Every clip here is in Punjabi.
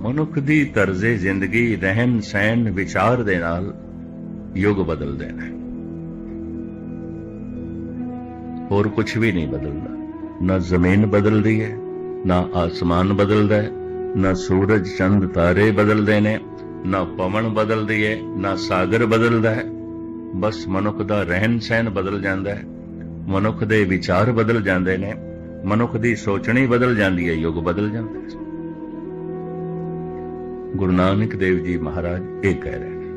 ਮਨੁੱਖ ਦੀ ਤਰਜ਼ੇ ਜ਼ਿੰਦਗੀ, ਰਹਿਣ, ਸਹਿਣ, ਵਿਚਾਰ ਦੇ ਨਾਲ ਯੁੱਗ ਬਦਲਦੇ ਨੇ। ਹੋਰ ਕੁਝ ਵੀ ਨਹੀਂ ਬਦਲਦਾ। ਨਾ ਜ਼ਮੀਨ ਬਦਲਦੀ ਹੈ, ਨਾ ਆਸਮਾਨ ਬਦਲਦਾ ਹੈ, ਨਾ ਸੂਰਜ, ਚੰਦ, ਤਾਰੇ ਬਦਲਦੇ ਨੇ, ਨਾ ਪਵਨ ਬਦਲਦੀ ਹੈ, ਨਾ ਸਾਗਰ ਬਦਲਦਾ ਹੈ। ਬਸ ਮਨੁੱਖ ਦਾ ਰਹਿਣ, ਸਹਿਣ ਬਦਲ ਜਾਂਦਾ ਹੈ। ਮਨੁੱਖ ਦੇ ਵਿਚਾਰ ਬਦਲ ਜਾਂਦੇ ਨੇ, ਮਨੁੱਖ ਦੀ ਸੋਚਣੀ ਬਦਲ ਜਾਂਦੀ ਹੈ, ਯੁੱਗ ਬਦਲ ਜਾਂਦਾ ਹੈ ਗੁਰੂ ਨਾਨਕ ਦੇਵ ਜੀ ਮਹਾਰਾਜ ਇਹ ਕਹਿ ਰਹੇ ਨੇ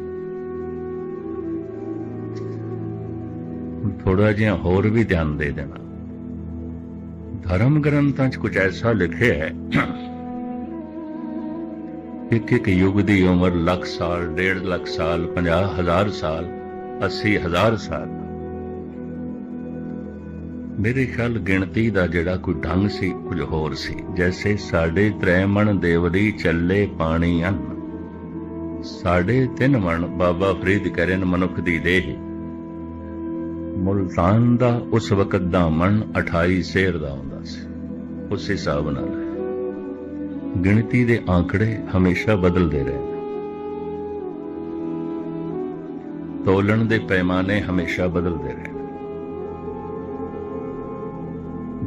ਥੋੜਾ ਜਿਹਾ ਹੋਰ ਵੀ ਧਿਆਨ ਦੇ ਦੇਣਾ ਧਰਮ ਗ੍ਰੰਥਾਂ 'ਚ ਕੁਝ ਐਸਾ ਲਿਖਿਆ ਹੈ ਇੱਕ ਇੱਕ ਯੁੱਗ ਦੀ ਉਮਰ ਲੱਖ ਸਾਲ ਡੇਢ ਲੱਖ ਸਾਲ 50 ਹਜ਼ਾਰ ਸਾਲ 80 ਹਜ਼ਾਰ ਸਾਲ ਮੇਰੇ ਖਿਆਲ ਗਿਣਤੀ ਦਾ ਜਿਹੜਾ ਕੋਈ ਢੰਗ ਸੀ, ਕੁਝ ਹੋਰ ਸੀ। ਜੈਸੇ ਸਾਡੇ ਤ੍ਰੈ ਮਣ ਦੇਵਰੀ ਚੱਲੇ ਪਾਣੀ ਅੰਨ। ਸਾਡੇ ਤਿੰਨ ਮਣ ਬਾਬਾ ਫਰੀਦ ਕਰਨ ਮਨੁੱਖ ਦੀ ਦੇਹ। ਮੁਲਤਾਨ ਦਾ ਉਸ ਵਕਤ ਦਾ ਮਣ 28 ਸੇਰ ਦਾ ਹੁੰਦਾ ਸੀ। ਉਸ ਹਿਸਾਬ ਨਾਲ ਗਿਣਤੀ ਦੇ ਆંકੜੇ ਹਮੇਸ਼ਾ ਬਦਲਦੇ ਰਹੇ ਤੋਲਣ ਦੇ ਪੈਮਾਨੇ ਹਮੇਸ਼ਾ ਬਦਲਦੇ ਰਹੇ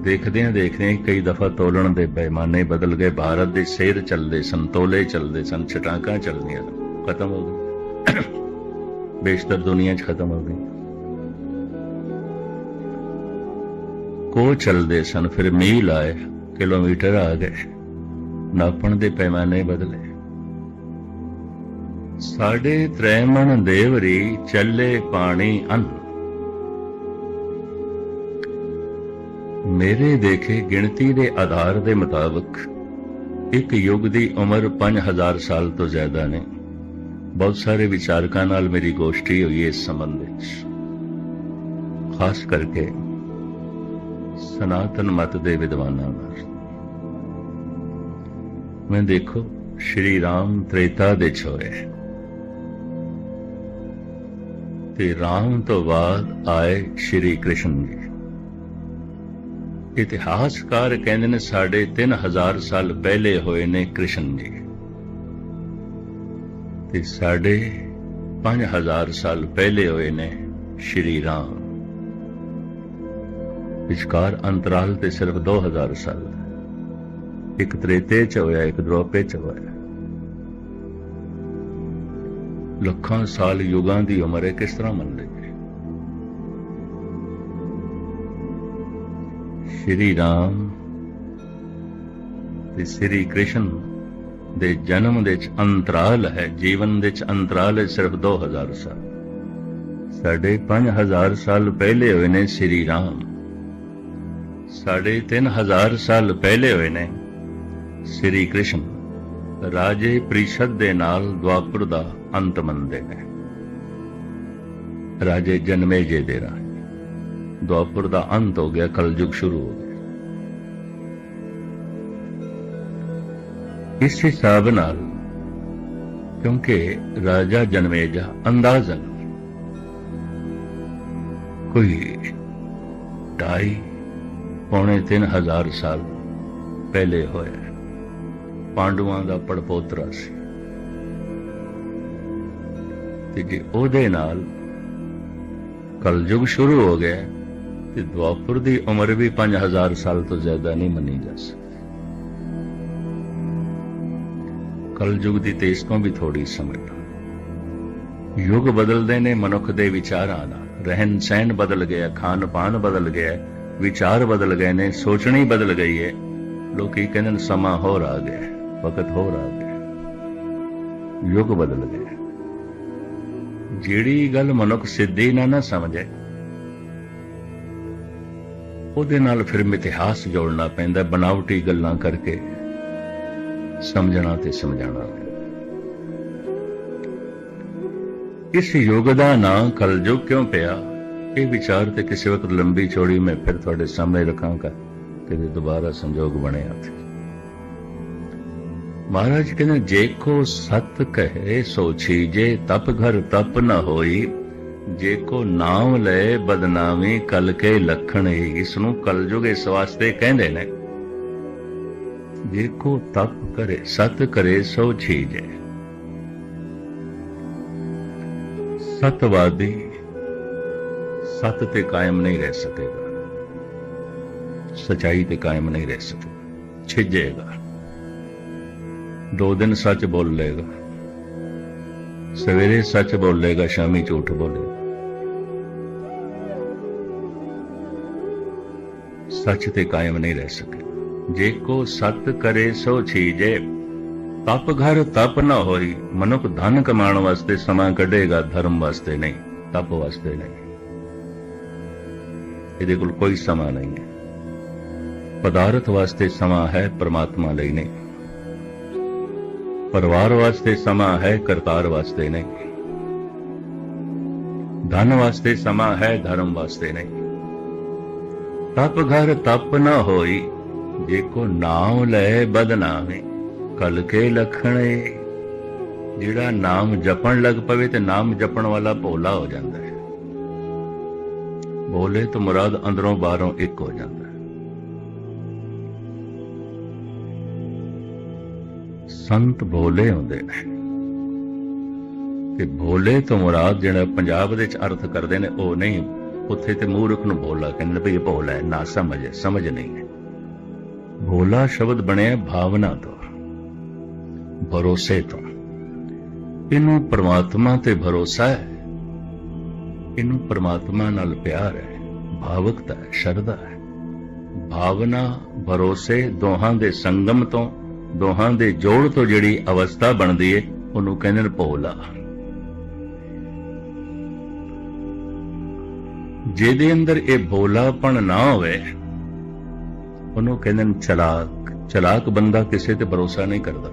ਦੇਖਦਿਆਂ ਹਾਂ, ਦੇਖਦੇ ਕਈ ਦਫਾ ਤੋਲਣ ਦੇ ਪੈਮਾਨੇ ਬਦਲ ਗਏ। ਭਾਰਤ ਦੇ ਸੇਰ ਚੱਲਦੇ ਸਨ, ਤੋਲੇ ਚੱਲਦੇ ਸਨ, ਛਟਾਂਕਾਂ ਚੱਲਦੀਆਂ ਖਤਮ ਹੋ ਗਏ ਬੇਸ਼ਤਰ ਦੁਨੀਆ 'ਚ ਖਤਮ ਹੋ ਗਈ। ਕੋ ਚੱਲਦੇ ਸਨ, ਫਿਰ ਮੀਲ ਆਏ ਕਿਲੋਮੀਟਰ ਆ ਗਏ। ਨਾਪਣ ਦੇ ਪੈਮਾਨੇ ਬਦਲੇ। ਸਾਡੇ ਤ੍ਰੈਮਣ ਦੇਵਰੀ ਚੱਲੇ ਪਾਣੀ ਅੰਨ। ਮੇਰੇ ਦੇਖੇ ਗਿਣਤੀ ਦੇ ਆਧਾਰ ਦੇ ਮੁਤਾਬਕ ਇੱਕ ਯੁੱਗ ਦੀ ਉਮਰ 5000 ਸਾਲ ਤੋਂ ਜ਼ਿਆਦਾ ਨੇ। ਬਹੁਤ ਸਾਰੇ ਵਿਚਾਰਕਾਂ ਨਾਲ ਮੇਰੀ ਗੋਸ਼ਟੀ ਹੋਈ ਇਸ ਸੰਬੰਧ ਵਿੱਚ। ਖਾਸ ਕਰਕੇ ਸਨਾਤਨ ਮਤ ਦੇ ਵਿਦਵਾਨਾਂ ਨਾਲ। ਮੈਂ ਦੇਖੋ, ਸ਼੍ਰੀ ਰਾਮ ਤ੍ਰੇਤਾ ਦੇ ਛੋਏ। ਤੇ ਰਾਮ ਤੋਂ ਬਾਅਦ ਆਏ ਸ਼੍ਰੀ ਕ੍ਰਿਸ਼ਨ ਜੀ। ਇਤਿਹਾਸਕਾਰ ਕਹਿੰਦੇ ਨੇ ਸਾਡੇ 3000 ਸਾਲ ਪਹਿਲੇ ਹੋਏ ਨੇ ਕ੍ਰਿਸ਼ਨ ਜੀ। ਤੇ ਸਾਡੇ 5000 ਸਾਲ ਪਹਿਲੇ ਹੋਏ ਨੇ ਸ਼੍ਰੀ ਰਾਮ। ਵਿਚਕਾਰ ਅੰਤਰਾਲ ਤੇ ਸਿਰਫ 2000 ਸਾਲ। ਇੱਕ ਤ੍ਰੇਤੇ ਚ ਹੋਇਆ, ਇੱਕ ਦ੍ਰੋਪੇ ਚ ਹੋਇਆ। ਲੱਖਾਂ ਸਾਲ ਯੁਗਾਂ ਦੀ ਉਮਰ ਹੈ, ਕਿਸ ਤਰ੍ਹਾਂ ਮੰਨ ਲਈਏ ਸ਼੍ਰੀ ਰਾਮ ਤੇ ਸ਼੍ਰੀ ਕ੍ਰਿਸ਼ਨ ਦੇ ਜਨਮ ਦੇ ਚ ਅੰਤਰਾਲ ਹੈ, ਜੀਵਨ ਦੇ ਚ ਅੰਤਰਾਲ ਹੈ ਸਿਰਫ 2000 ਸਾਲ। ਸਾਡੇ 5000 ਸਾਲ ਪਹਿਲੇ ਹੋਏ ਨੇ ਸ਼੍ਰੀ ਰਾਮ। ਸਾਡੇ 3000 ਸਾਲ ਪਹਿਲੇ ਹੋਏ ਨੇ ਸ਼੍ਰੀ ਕ੍ਰਿਸ਼ਨ। ਰਾਜੇ ਪ੍ਰੀਸ਼ਦ ਦੇ ਨਾਲ ਦਵਾਪਰ ਦਾ ਅੰਤ ਮੰਨਦੇ ਨੇ। ਰਾਜੇ ਜਨਮੇਜੇ ਦੇ ਰਾਜ। ਦਵਾਪਰ ਦਾ ਅੰਤ ਹੋ ਗਿਆ ਕਲਯੁਗ ਸ਼ੁਰੂ ਹੋ ਗਿਆ। ਇਸ ਹਿਸਾਬ ਨਾਲ, ਕਿਉਂਕਿ ਰਾਜਾ ਜਨਮੇਜਾ ਅੰਦਾਜ਼ਨ ਕੋਈ ਢਾਈ ਪੌਣੇ 3000 ਸਾਲ ਪਹਿਲੇ ਹੋਇਆ। ਪਾਂਡਵਾਂ ਦਾ ਪੜਪੋਤਰਾ ਸੀ। ਤੇ ਜੇ ਉਹਦੇ ਨਾਲ ਕਲਯੁਗ ਸ਼ੁਰੂ ਹੋ ਗਿਆ ਤੇ ਦਵਾਪਰ ਦੀ ਉਮਰ ਵੀ 5000 ਸਾਲ ਤੋਂ ਜ਼ਿਆਦਾ ਨਹੀਂ ਮੰਨੀ ਜਾ ਸਕਦੀ। ਕਲਯੁਗ ਦੀ ਤੇ ਇਸ ਤੋਂ ਵੀ ਥੋੜੀ ਸਮਝ ਯੁੱਗ ਬਦਲਦੇ ਨੇ, ਮਨੁੱਖ ਦੇ ਵਿਚਾਰਾਂ ਨਾਲ ਰਹਿਣ ਸਹਿਣ ਬਦਲ ਗਿਆ, ਖਾਣ ਪਾਣ ਬਦਲ ਗਿਆ, ਵਿਚਾਰ ਬਦਲ ਗਏ ਨੇ, ਸੋਚਣੀ ਬਦਲ ਗਈ ਹੈ ਲੋਕੀ ਕਹਿੰਦੇ ਨੇ, ਸਮਾਂ ਹੋਰ ਆ ਗਿਆ ਵਕਤ ਹੋਰ ਆ ਗਿਆ ਯੁੱਗ ਬਦਲ ਗਿਆ। ਜਿਹੜੀ ਗੱਲ ਮਨੁੱਖ ਸਿੱਧੀ ਨਾ ਨਾ ਸਮਝੇ ਉਹਦੇ ਨਾਲ ਫਿਰ ਇਤਿਹਾਸ ਜੋੜਨਾ ਪੈਂਦਾ, ਬਣਾਵਟੀ ਗੱਲਾਂ ਕਰਕੇ। ਸਮਝਣਾ ਤੇ ਸਮਝਾਣਾ ਇਸ ਯੁੱਗ ਦਾ ਨਾਂ ਕਲਯੁਗ ਕਿਉਂ ਪਿਆ? ਇਹ ਵਿਚਾਰ ਤੇ ਕਿਸੇ ਵਕਤ ਲੰਬੀ ਚੌੜੀ ਮੈਂ ਫਿਰ ਤੁਹਾਡੇ ਸਾਹਮਣੇ ਰੱਖਾਂਗਾ ਕਿ ਦੁਬਾਰਾ ਸੰਜੋਗ ਬਣਿਆ ਤੇ। ਮਹਾਰਾਜ ਕਹਿੰਦੇ, ਜੇ ਕੋ ਸਤ ਕਹੇ ਸੋਚੀ ਜੇ ਤਪ ਘਰ ਤਪ ਨਾ ਹੋਈ ਜੇ ਕੋ ਨਾਮ ਲੈ ਬਦਨਾਮੀ ਕਲ ਕੇ ਲਖਣ ਇਸ ਨੂੰ ਕਲਯੁਗ ਇਸ ਵਾਸਤੇ ਕਹਿੰਦੇ ਨੇ। ਜੇ ਕੋ ਤਪ ਕਰੇ, ਸਤ ਕਰੇ, ਸੋ ਛੀਜੈ। ਸਤਵਾਦੀ ਸਤ ਤੇ ਕਾਇਮ ਨਹੀਂ ਰਹਿ ਸਕੇਗਾ। ਸਚਾਈ ਤੇ ਕਾਇਮ ਨਹੀਂ ਰਹਿ ਸਕੇਗਾ। ਛਿਜੇਗਾ। ਦੋ ਦਿਨ ਸੱਚ ਬੋਲ ਲੇਗਾ ਸਵੇਰੇ ਸੱਚ ਬੋਲੇਗਾ, ਸ਼ਾਮੀ ਝੂਠ ਬੋਲੇਗਾ। ਸੱਚ ਤੇ ਕਾਇਮ ਨਹੀਂ ਰਹਿ ਸਕੇ। ਜੇ ਕੋ ਸਤ ਕਰੇ ਸੋ ਛੀਜੇ। ਤਪ ਘਰ ਤਪ ਨਾ ਹੋਈ, ਮਨੁੱਖ ਧਨ ਕਮਾਉਣ ਵਾਸਤੇ ਸਮਾਂ ਕੱਢੇਗਾ, ਧਰਮ ਵਾਸਤੇ ਨਹੀਂ, ਤਪ ਵਾਸਤੇ ਨਹੀਂ। ਇਹਦੇ ਕੋਲ ਕੋਈ ਸਮਾਂ ਨਹੀਂ ਹੈ। ਪਦਾਰਥ ਵਾਸਤੇ ਸਮਾਂ ਹੈ, ਪਰਮਾਤਮਾ ਲਈ ਨਹੀਂ। ਪਰਿਵਾਰ ਵਾਸਤੇ ਸਮਾਂ ਹੈ, ਕਰਤਾਰ ਵਾਸਤੇ ਨਹੀਂ। ਧਨ ਵਾਸਤੇ ਸਮਾਂ ਹੈ, ਧਰਮ ਵਾਸਤੇ ਨਹੀਂ। ਤਪ ਘਰ ਤਪ ਨਾ ਹੋਈ, ਜੇ ਕੋ ਨਾਮ ਲੈ ਬਦਨਾਮੇ ਕਲ ਕੇ ਲਖਣੇ। ਜਿਹੜਾ ਨਾਮ ਜਪਣ ਲੱਗ ਪਵੇ ਤੇ ਨਾਮ ਜਪਣ ਵਾਲਾ ਭੋਲਾ ਹੋ ਜਾਂਦਾ ਹੈ। ਬੋਲੇ ਤੋਂ ਮੁਰਾਦ ਅੰਦਰੋਂ ਬਾਹਰੋਂ ਇੱਕ ਹੋ ਜਾਂਦਾ ਹੈ। ਸੰਤ ਭੋਲੇ ਹੁੰਦੇ ਨੇ। ਤੇ ਭੋਲੇ ਤੋਂ ਮੁਰਾਦ ਜਿਹੜਾ ਪੰਜਾਬ ਦੇ ਵਿੱਚ ਅਰਥ ਕਰਦੇ ਨੇ, ਉਹ ਨਹੀਂ ਉੱਥੇ ਤੇ ਮੂਰਖ ਨੂੰ ਭੋਲਾ ਕਹਿੰਦੇ ਨੇ ਵੀ ਭੋਲਾ ਹੈ, ਨਾ ਸਮਝ ਹੈ ਸਮਝ ਨਹੀਂ ਹੈ। ਭੋਲਾ ਸ਼ਬਦ ਬਣਿਆ ਭਾਵਨਾ ਤੋਂ, ਭਰੋਸੇ ਤੋਂ। ਇਹਨੂੰ ਪ੍ਰਮਾਤਮਾ ਤੇ ਭਰੋਸਾ ਹੈ। ਇਹਨੂੰ ਪ੍ਰਮਾਤਮਾ ਨਾਲ ਪਿਆਰ ਹੈ, ਭਾਵਕਤਾ ਹੈ, ਸ਼ਰਧਾ ਹੈ। ਭਾਵਨਾ, ਭਰੋਸੇ ਦੋਹਾਂ ਦੇ ਸੰਗਮ ਤੋਂ, ਦੋਹਾਂ ਦੇ ਜੋੜ ਤੋਂ ਜਿਹੜੀ ਅਵਸਥਾ ਬਣਦੀ ਏ, ਉਹਨੂੰ ਕਹਿੰਦੇ ਨੇ ਭੋਲਾ। ਜਿਹਦੇ ਅੰਦਰ ਇਹ ਭੋਲਾਪਣ ਨਾ ਹੋਵੇ, ਉਹਨੂੰ ਕਹਿੰਦੇ ਨੇ ਚਲਾਕ ਚਲਾਕ ਬੰਦਾ ਕਿਸੇ ਤੇ ਭਰੋਸਾ ਨਹੀਂ ਕਰਦਾ।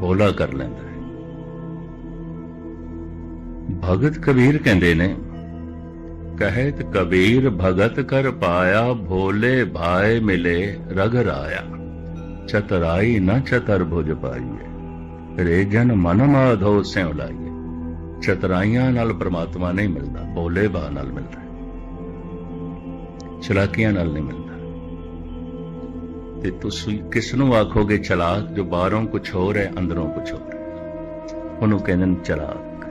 ਭੋਲਾ ਕਰ ਲੈਂਦਾ ਹੈ। ਭਗਤ ਕਬੀਰ ਕਹਿੰਦੇ ਨੇ, ਕਹਿਤ ਕਬੀਰ ਭਗਤ ਕਰ ਪਾਇਆ, ਭੋਲੇ ਭਾਏ ਮਿਲੇ ਰਗ ਰਾਇਆ। ਚਤਰਾਈ ਨਾ ਚਤਰ ਭੁਜ ਪਾਈਏ, ਰੇ ਜਨ ਮਨ ਮਾਧੋ ਸਿਉ ਲਾਈਏ। ਚਤਰਾਈਆਂ ਨਾਲ ਪਰਮਾਤਮਾ ਨਹੀਂ ਮਿਲਦਾ ਬੋਲੇ ਬਾ ਨਾਲ ਮਿਲਦਾ ਚਲਾਕੀਆਂ ਨਾਲ ਨਹੀਂ ਮਿਲਦਾ। ਤੇ ਤੁਸੀਂ ਕਿਸ ਨੂੰ ਆਖੋਗੇ ਚਲਾਕ, ਜੋ ਬਾਹਰੋਂ ਕੁਝ ਹੋਰ ਹੈ ਅੰਦਰੋਂ ਕੁਝ ਹੋਰ ਹੈ ਉਹਨੂੰ ਕਹਿੰਦੇ ਨੇ ਚਲਾਕ।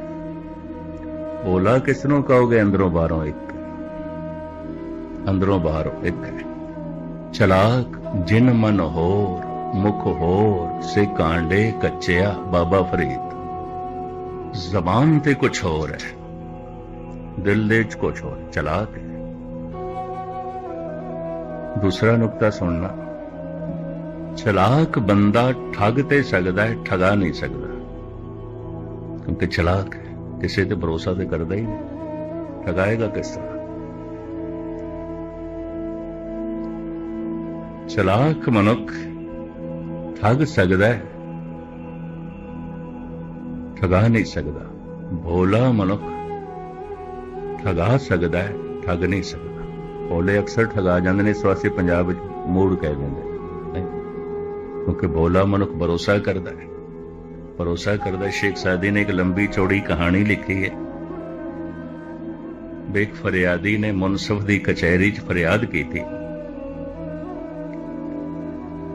ਭੋਲਾ ਕਿਸ ਨੂੰ ਕਹੋਗੇ, ਅੰਦਰੋਂ ਬਾਹਰੋਂ ਇੱਕ? ਅੰਦਰੋਂ ਬਾਹਰੋਂ ਇੱਕ ਹੈ। ਚਲਾਕ ਜਿਨ ਮਨ ਹੋਰ, ਮੁਖ ਹੋਰ, ਸੇ ਕਾਂਡੇ ਕੱਚਿਆ ਬਾਬਾ ਫਰੀਦ। ਜ਼ਬਾਨ ਤੇ ਕੁਝ ਹੋਰ ਹੈ। ਦਿਲ ਦੇ ਚ ਕੁਝ ਹੋਰ ਚਲਾਕ ਹੈ ਦੂਸਰਾ ਨੁਕਤਾ ਸੁਣਨਾ। ਚਲਾਕ ਬੰਦਾ ਠੱਗ ਤੇ ਸਕਦਾ ਹੈ, ਠਗਾ ਨਹੀਂ ਸਕਦਾ। ਕਿਉਂਕਿ ਚਲਾਕ ਕਿਸੇ ਤੇ ਭਰੋਸਾ ਤੇ ਕਰਦਾ ਹੀ ਨਹੀਂ। ਠਗਾਏਗਾ ਕਿਸ ਤਰ੍ਹਾਂ? ਚਲਾਕ ਮਨੁੱਖ ਠੱਗ ਸਕਦਾ ਹੈ ਠਗਾ ਨਹੀਂ ਸਕਦਾ। ਭੋਲਾ ਮਨੁੱਖ ਠਗਾ ਸਕਦਾ ਹੈ, ਠੱਗ ਨਹੀਂ ਸਕਦਾ। ਭੋਲੇ ਅਕਸਰ ਠਗਾ ਜਾਂਦੇ ਨੇ, ਇਸ ਸਵਾਸੀ ਪੰਜਾਬ ਵਿੱਚ ਮੂੜ ਕਹਿ ਦਿੰਦੇ ਨੇ। ਕਿਉਂਕਿ ਭੋਲਾ ਮਨੁੱਖ ਭਰੋਸਾ ਕਰਦਾ ਹੈ। ਭਰੋਸਾ ਕਰਦਾ ਸ਼ੇਖ ਸਾਦੀ ਨੇ ਇੱਕ ਲੰਬੀ ਚੌੜੀ ਕਹਾਣੀ ਲਿਖੀ ਹੈ। ਬੇਕ ਫਰਿਆਦੀ ਨੇ ਮੁਨਸਫ ਦੀ ਕਚਹਿਰੀ 'ਚ ਫਰਿਆਦ ਕੀਤੀ।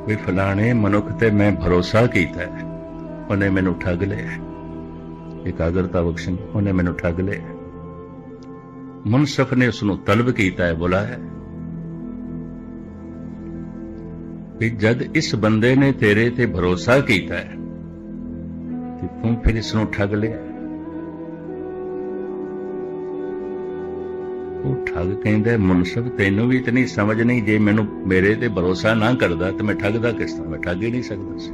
ਵੀ ਫਲਾਣੇ ਮਨੁੱਖ ਤੇ ਮੈਂ ਭਰੋਸਾ ਕੀਤਾ ਉਹਨੇ ਮੈਨੂੰ ਠੱਗ ਲਿਆ ਇਕਾਗਰਤਾ ਬਖਸ਼ਣ, ਉਹਨੇ ਮੈਨੂੰ ਠੱਗ ਲਿਆ। ਮੁਨਸਫ ਨੇ ਉਸ ਨੂੰ ਤਲਬ ਕੀਤਾ ਹੈ ਬੁਲਾਇਆ ਵੀ ਜਦ ਇਸ ਬੰਦੇ ਨੇ ਤੇਰੇ ਤੇ ਭਰੋਸਾ ਕੀਤਾ ਹੈ, ਤੇ ਤੂੰ ਫਿਰ ਇਸ ਨੂੰ ਠੱਗ ਲਿਆ। ਉਹ ਠੱਗ ਕਹਿੰਦਾ ਮੁਨਸਫ, ਤੈਨੂੰ ਵੀ ਇਤਨੀ ਸਮਝ ਨਹੀਂ, ਜੇ ਮੈਨੂੰ ਮੇਰੇ ਤੇ ਭਰੋਸਾ ਨਾ ਕਰਦਾ, ਤੇ ਮੈਂ ਠੱਗਦਾ ਕਿਸ ਤਰ੍ਹਾਂ? ਮੈਂ ਠੱਗ ਹੀ ਨਹੀਂ ਸਕਦਾ ਸੀ।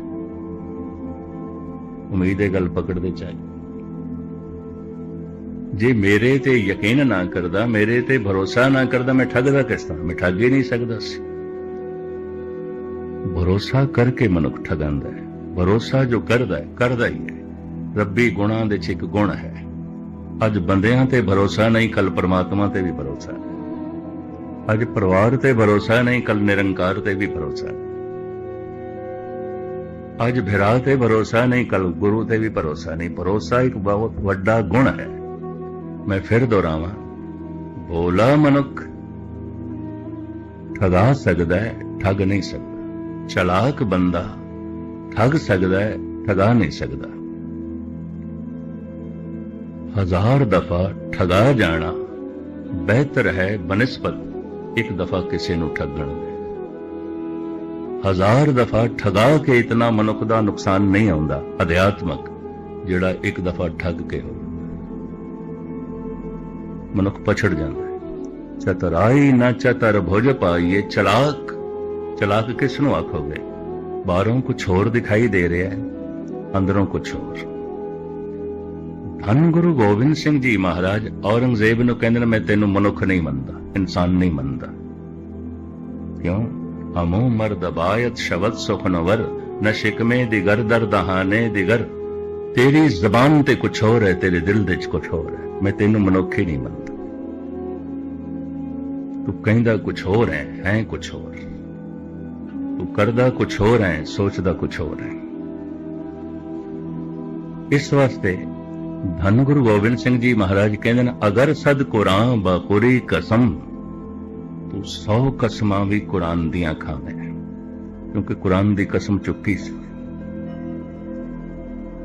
ਉਮੀਦ ਹੈ ਗੱਲ ਪਕੜਦੇ ਚਾਹੀ ਜੇ ਮੇਰੇ ਤੇ ਯਕੀਨ ਨਾ ਕਰਦਾ, ਮੇਰੇ ਤੇ ਭਰੋਸਾ ਨਾ ਕਰਦਾ, ਮੈਂ ਠੱਗਦਾ ਕਿਸ ਤਰ੍ਹਾਂ? ਮੈਂ ਠੱਗ ਹੀ ਨਹੀਂ ਸਕਦਾ ਸੀ। ਭਰੋਸਾ ਕਰਕੇ ਮਨੁੱਖ ਠਗਾਂਦਾ ਹੈ। ਭਰੋਸਾ ਜੋ ਕਰਦਾ ਹੈ, ਕਰਦਾ ਹੀ ਹੈ। ਰੱਬੀ ਗੁਣਾਂ ਦੇ ਚ ਇੱਕ ਗੁਣ ਹੈ। ਅੱਜ ਬੰਦਿਆਂ ਤੇ ਭਰੋਸਾ ਨਹੀਂ ਕੱਲ ਪਰਮਾਤਮਾ ਤੇ ਵੀ ਭਰੋਸਾ ਅੱਜ ਪਰਿਵਾਰ ਤੇ ਭਰੋਸਾ ਨਹੀਂ ਕੱਲ ਨਿਰੰਕਾਰ ਤੇ ਵੀ ਭਰੋਸਾ ਅੱਜ ਭਰਾ ਤੇ ਭਰੋਸਾ ਨਹੀਂ ਕੱਲ ਗੁਰੂ ਤੇ ਵੀ ਭਰੋਸਾ ਨਹੀਂ। ਭਰੋਸਾ ਇੱਕ ਬਹੁਤ ਵੱਡਾ ਗੁਣ ਹੈ। ਮੈਂ ਫਿਰ ਦੁਹਰਾਵਾਂ ਭੋਲਾ ਮਨੁੱਖ, ਠਗਾ ਸਕਦਾ ਹੈ, ਠੱਗ ਨਹੀਂ ਸਕਦਾ। ਚਲਾਕ ਬੰਦਾ, ਠੱਗ ਸਕਦਾ ਹੈ, ਠਗਾ ਨਹੀਂ ਸਕਦਾ। ਹਜ਼ਾਰ ਦਫਾ ਠਗਾ ਜਾਣਾ, ਬਿਹਤਰ ਹੈ ਬਨਿਸਬਤ ਇੱਕ ਦਫਾ ਕਿਸੇ ਨੂੰ ਠੱਗਣ ਦੇ। ਹਜ਼ਾਰ ਦਫਾ ਠਗਾ ਕੇ ਇਤਨਾ ਮਨੁੱਖ ਦਾ ਨੁਕਸਾਨ ਨਹੀਂ ਆਉਂਦਾ, ਅਧਿਆਤਮਕ, ਜਿਹੜਾ ਇੱਕ ਦਫਾ ਠੱਗ ਕੇ ਹੋਵੇ। ਮਨੁੱਖ ਪਛੜ ਜਾਂਦਾ ਹੈ। ਚਤਰਾਈ ਨਾ ਚਤਰ ਭੁਜ ਪਾਈਏ ਚਲਾਕ। ਚਲਾਕ ਕਿਸ ਨੂੰ ਆਖੋਗੇ? ਬਾਹਰੋਂ ਕੁਛ ਹੋਰ ਦਿਖਾਈ ਦੇ ਰਿਹਾ ਹੈ, ਅੰਦਰੋਂ ਕੁਛ ਹੋਰ। ਧੰਨ ਗੁਰੂ ਗੋਬਿੰਦ ਸਿੰਘ ਜੀ ਮਹਾਰਾਜ, ਔਰੰਗਜ਼ੇਬ ਨੂੰ ਕਹਿੰਦੇ ਨੇ, ਮੈਂ ਤੈਨੂੰ ਮਨੁੱਖ ਨਹੀਂ ਮੰਨਦਾ, ਇਨਸਾਨ ਨਹੀਂ ਮੰਨਦਾ। ਕਿਉਂ? ਹਮੋ ਮਰਦ ਬਾਇਤ ਸ਼ਬਦ ਸੁਖਨਵਰ ਨ ਸ਼ਿਕਮੇ ਦਿਗਰ ਦਰ ਦਹਾਨੇ ਦਿਗਰ। ਤੇਰੀ ਜ਼ਬਾਨ ਤੇ ਕੁਝ ਹੋਰ ਹੈ, ਤੇਰੇ ਦਿਲ ਦੇ ਚ ਕੁਝ ਹੋਰ ਹੈ। ਮੈਂ ਤੈਨੂੰ ਮਨੁੱਖ ਹੀ ਨਹੀਂ ਮੰਨਦਾ। ਤੂੰ ਕਹਿੰਦਾ ਕੁਝ ਹੋਰ ਹੈ ਹੈ ਕੁਝ ਹੋਰ। ਤੂੰ ਕਰਦਾ ਕੁਝ ਹੋਰ ਹੈ, ਸੋਚਦਾ ਕੁਝ ਹੋਰ ਹੈ। ਇਸ ਵਾਸਤੇ ਧੰਨ ਗੁਰੂ ਗੋਬਿੰਦ ਸਿੰਘ ਜੀ ਮਹਾਰਾਜ ਕਹਿੰਦੇ ਨੇ, ਅਗਰ ਸਦ ਕੁਰਾਂ ਬਾਖੁਰੀ ਕਸਮ, ਤੂੰ 100 ਕਸਮਾਂ ਵੀ ਕੁਰਾਨ ਦੀਆਂ ਖਾਵੇਂ। ਕਿਉਂਕਿ ਕੁਰਾਨ ਦੀ ਕਸਮ ਚੁੱਕੀ ਸੀ।